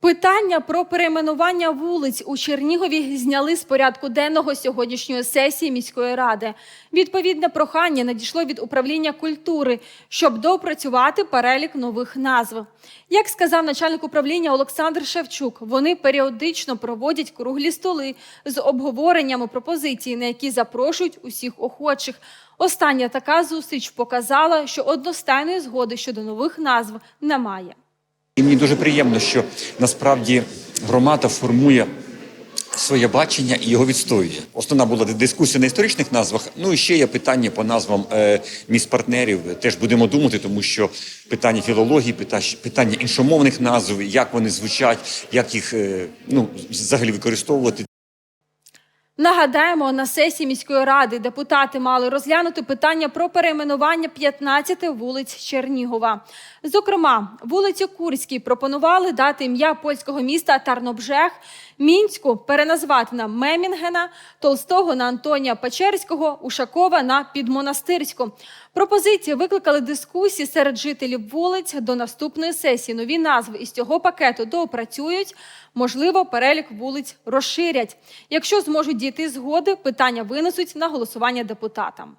Питання про перейменування вулиць у Чернігові зняли з порядку денного сьогоднішньої сесії міської ради. Відповідне прохання надійшло від управління культури, щоб доопрацювати перелік нових назв. Як сказав начальник управління Олександр Шевчук, вони періодично проводять круглі столи з обговореннями пропозицій, на які запрошують усіх охочих. Остання така зустріч показала, що одностайної згоди щодо нових назв немає. І мені дуже приємно, що насправді громада формує своє бачення і його відстоює. Основна була дискусія на історичних назвах. Ну і ще є питання по назвам е, міст партнерів. Теж будемо думати, тому що питання філології, пита- питання іншомовних назв, як вони звучать, як їх е, ну взагалі використовувати. Нагадаємо, на сесії міської ради депутати мали розглянути питання про перейменування 15 вулиць Чернігова. Зокрема, вулиці Курській пропонували дати ім'я польського міста Тарнобжех, Мінську переназвати на Мемінгена, Толстого на Антонія Печерського, Ушакова на Підмонастирську. Пропозиції викликали дискусії серед жителів вулиць до наступної сесії. Нові назви із цього пакету доопрацюють. Можливо, перелік вулиць розширять. Якщо зможуть дійти згоди, питання винесуть на голосування депутатам.